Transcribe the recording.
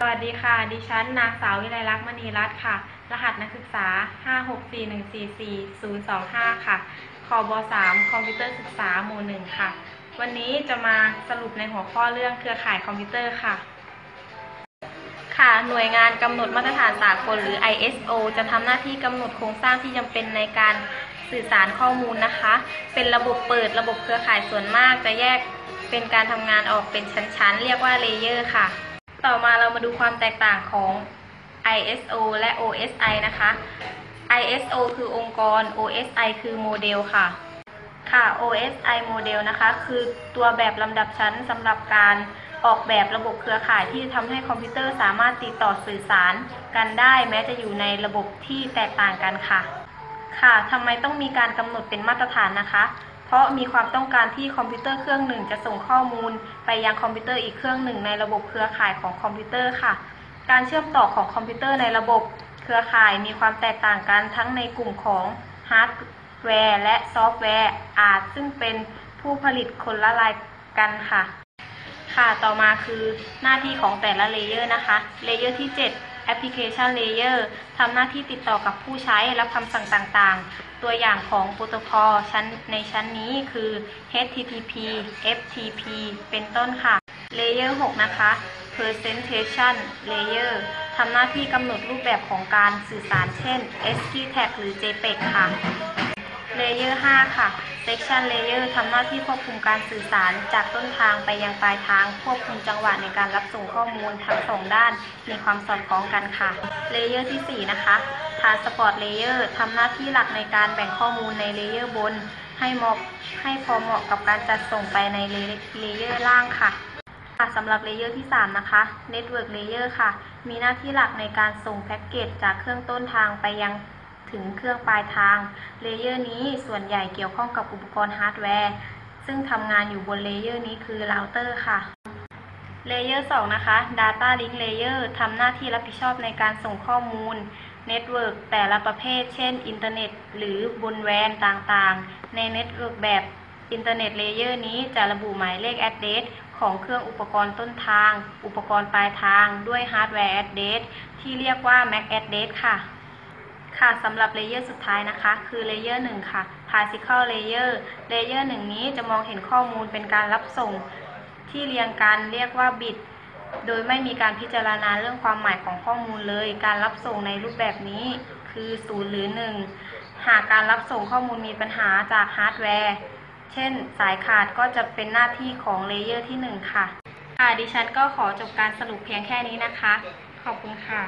สวัสดีค่ะ ดิฉันนางสาววิไลลักษณ์มณีรัตน์ค่ะ รหัสนักศึกษา 564144025 ค่ะคอบ3คอมพิวเตอร์ศึกษาหมู่หนึ่งค่ะ วันนี้จะมาสรุปในหัวข้อเรื่องเครือข่ายคอมพิวเตอร์ค่ะ ค่ะ หน่วยงานกำหนดมาตรฐานสากลหรือ ISO จะทำหน้าที่กำหนดโครงสร้างที่จำเป็นในการสื่อสารข้อมูลนะคะ เป็นระบบเปิดระบบเครือข่ายส่วนมากจะแยกเป็นการทำงานออกเป็นชั้นๆ เรียกว่าเลเยอร์ค่ะ ต่อมาเรามาดูความแตกต่างของ ISO และ OSI นะคะ ISO คือองค์กร OSI คือโมเดลค่ะ ค่ะ OSI โมเดลนะคะ คือตัวแบบลำดับชั้นสำหรับการออกแบบระบบเครือข่ายที่ทำให้คอมพิวเตอร์สามารถติดต่อสื่อสารกันได้ แม้จะอยู่ในระบบที่แตกต่างกันค่ะ ค่ะทำไมต้องมีการกำหนดเป็นมาตรฐานนะคะ เพราะมีความต้องการที่คอมพิวเตอร์เครื่องหนึ่งจะส่งข้อมูล ไปยังคอมพิวเตอร์อีกเครื่องหนึ่งในระบบเครือข่ายของคอมพิวเตอร์ค่ะ การเชื่อมต่อของคอมพิวเตอร์ในระบบเครือข่ายมีความแตกต่างกันทั้งในกลุ่มของฮาร์ดแวร์และซอฟต์แวร์อาจซึ่งเป็นผู้ผลิตคนละรายกันค่ะ ค่ะต่อมาคือหน้าที่ของแต่ละเลเยอร์นะคะ เลเยอร์ที่ 7 Application Layer ทำหน้าที่ติดต่อกับผู้ใช้รับคำสั่งต่างๆ ตัวอย่างของโปรโตคอลชั้นในชั้นนี้คือ HTTP FTP เป็นต้นค่ะเลเยอร์6นะคะ Presentation Layer ทำหน้าที่กำหนดรูปแบบของการสื่อสารเช่น ASCII tag หรือ JPEG ค่ะ เลเยอร์ 5 ค่ะ Section Layer ทำหน้าที่ควบคุมการสื่อสารจากต้นทางไปยังปลายทาง ควบคุมจังหวะในการรับส่งข้อมูลทั้งสองด้านมีความสอดคล้องกันค่ะ เลเยอร์ที่ 4 นะคะ Transport Layer ทำหน้าที่หลักในการแบ่งข้อมูลในเลเยอร์บน ให้เหมาะให้พอเหมาะกับการจัดส่งไปในเลเยอร์ล่างค่ะค่ะสำหรับเลเยอร์ที่ 3 นะคะ Network Layer ค่ะ มีหน้าที่หลักในการส่งแพ็กเกจจากเครื่องต้นทางไปยัง ถึงเครื่องปลายทาง เลเยอร์นี้ส่วนใหญ่เกี่ยวข้องกับอุปกรณ์ฮาร์ดแวร์ ซึ่งทำงานอยู่บนเลเยอร์นี้คือเราเตอร์ค่ะเลเยอร์2นะคะ Data Link Layer ทำหน้าที่รับผิดชอบในการส่งข้อมูล เน็ตเวิร์กแต่ละประเภท เช่น อินเทอร์เน็ต หรือบนแวนต่างๆ ในเน็ตเวิร์กแบบอินเทอร์เน็ตเลเยอร์นี้จะระบุหมายเลข address ของเครื่องอุปกรณ์ต้นทาง อุปกรณ์ปลายทาง ด้วยฮาร์ดแวร์ address ที่เรียกว่า MAC address ค่ะ ค่ะสำหรับเลเยอร์สุดท้ายนะคะ คือเลเยอร์หนึ่งค่ะ particle layer เลเยอร์หนึ่งนี้จะมองเห็นข้อมูลเป็นการรับส่งที่เรียงกันเรียกว่าบิต โดยไม่มีการพิจารณาเรื่องความหมายของข้อมูลเลย การรับส่งในรูปแบบนี้คือ0หรือ 1 หากการรับส่งข้อมูลมีปัญหาจากฮาร์ดแวร์ เช่น สายขาดก็จะเป็นหน้าที่ของเลเยอร์ที่ 1 ค่ะ ค่ะ ดิฉันก็ขอจบการสรุปเพียงแค่นี้นะคะ ขอบคุณค่ะ